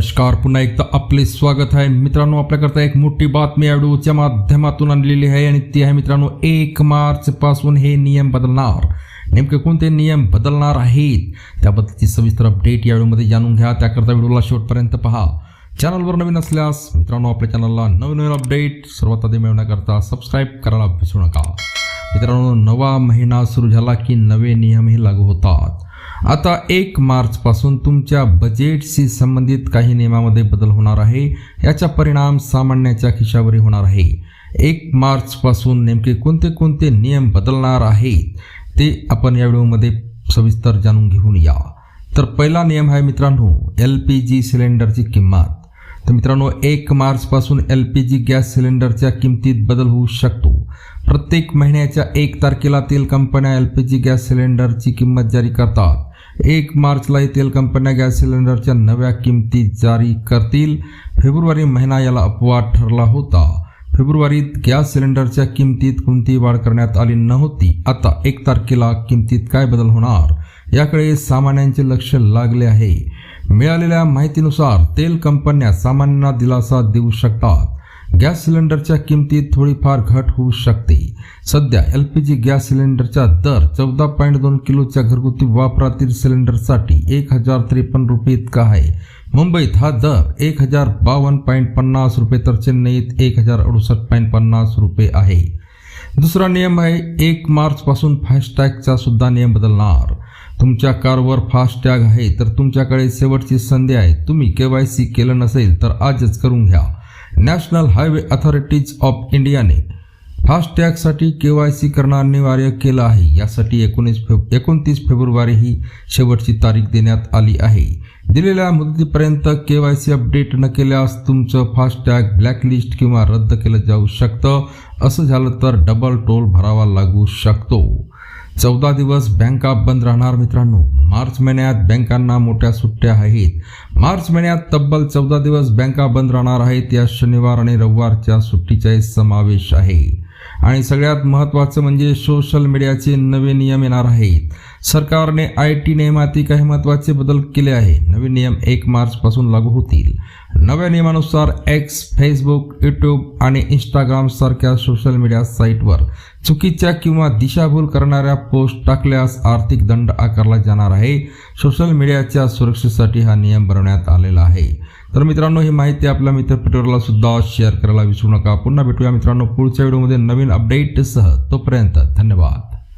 पुन्हा एकदा आपले स्वागत आहे. मित्रांनो आपल्याकरता एक मोठी बातमी या व्हिडिओच्या माध्यमातून आणलेली आहे आणि ती आहे मित्रांनो एक मार्च पासून हे नियम बदलणार. नेमके कोणते नियम बदलणार आहेत? त्याबद्दलची सविस्तर अपडेट या व्हिडिओमध्ये जाणून घ्या. त्याकरता व्हिडिओला शेवटपर्यंत पहा. चॅनलवर नवीन असल्यास मित्रांनो आपल्या चॅनलला नवीन नवीन अपडेट सर्वात आधी मिळवण्याकरता सबस्क्राईब करायला विसरू नका. मित्रांनो नवा महिना सुरू झाला की नवे नियमही लागू होतात. आता एक मार्चपासून तुमच्या बजेटशी संबंधित काही नियमामध्ये बदल होणार आहे. याचा परिणाम सामान्याच्या खिशावरही होणार आहे. एक मार्चपासून नेमके कोणते कोणते नियम बदलणार आहेत ते आपण या व्हिडिओमध्ये सविस्तर जाणून घेऊन या. तर पहिला नियम आहे मित्रांनो एल पी जी सिलेंडरची किंमत. तर मित्रांनो एक मार्चपासून एल पी जी गॅस सिलेंडरच्या किमतीत बदल होऊ शकतो. प्रत्येक महिन्याच्या एक तारखेला तेल कंपन्या एल पी जी गॅस सिलेंडरची किंमत जारी करतात. एक मार्चला तेल कंपन्या गॅस सिलेंडरच्या नव्या किमती जारी करतील. फेब्रुवारी महिना याला अपवाद ठरला होता. फेब्रुवारीत गॅस सिलेंडरच्या किमतीत कोणतीही वाढ करण्यात आली नव्हती. आता एक तारखेला किमतीत काय बदल होणार? याकडे सामान्यांचे लक्ष लागले आहे. मिळालेल्या माहितीनुसार तेल कंपन्या सामान्यांना दिलासा देऊ शकतात. गॅस सिलेंडरच्या किमतीत थोडीफार घट होऊ शकते. सध्या एल पी जी गॅस सिलेंडरचा दर चौदा पॉईंट दोन किलोच्या घरगुती वापरातील सिलेंडरसाठी एक हजार त्रेपन्न रुपये इतका आहे. मुंबईत हा दर एक हजार बावन्न पॉईंट पन्नास रुपये तर चेन्नईत एक हजार अडुसष्ट पॉईंट पन्नास रुपये आहे. दुसरा नियम आहे एक मार्चपासून फास्टॅगचा सुद्धा नियम बदलणार. तुमच्या कारवर फास्टॅग आहे तर तुमच्याकडे शेवटची संधी आहे. तुम्ही के वाय सी केलं नसेल तर आजच करून घ्या. नॅशनल हायवे अथॉरिटीज ऑफ इंडियाने फास्टॅगसाठी के वाय सी करणं अनिवार्य केलं आहे. यासाठी एकोणीस फेब एकोणतीस फेब्रुवारी ही शेवटची तारीख देण्यात आली आहे. दिलेल्या मुदतीपर्यंत के वाय सी अपडेट न केल्यास तुमचं फास्टॅग ब्लॅकलिस्ट किंवा रद्द केलं जाऊ शकतं. असं झालं तर डबल टोल भरावा लागू शकतो. चौदा दिवस बँका बंद राहणार मित्रांनो. मार्च महिन्यात बँकांना मोठ्या सुट्ट्या आहेत. मार्च महिन्यात तब्बल चौदा दिवस बँका बंद राहणार आहेत. या शनिवार आणि रविवारच्या सुट्टीचाही समावेश आहे. आणि सगळ्यात महत्त्वाचं म्हणजे सोशल मीडियाचे नवे नियम येणार आहेत. सरकारने आय टी नियमातील काही महत्त्वाचे बदल केले आहे नवे नियम एक मार्चपासून लागू होतील. नव्या नियमानुसार एक्स फेसबुक यूट्यूब आणि इंस्टाग्राम सारख्या सोशल मीडिया साईटवर चुकीच्या किंवा दिशाभूल करणाऱ्या पोस्ट टाकल्यास आर्थिक दंड आकारला जाणार आहे. सोशल मीडियाच्या सुरक्षेसाठी हा नियम बनवण्यात आलेला आहे. तर मित्रांनो ही माहिती आपल्या मित्र सुद्धा शेअर करायला विसरू नका. पुन्हा भेटूया मित्रांनो पुढच्या व्हिडिओमध्ये नवीन अपडेटसह तोपर्यंत धन्यवाद.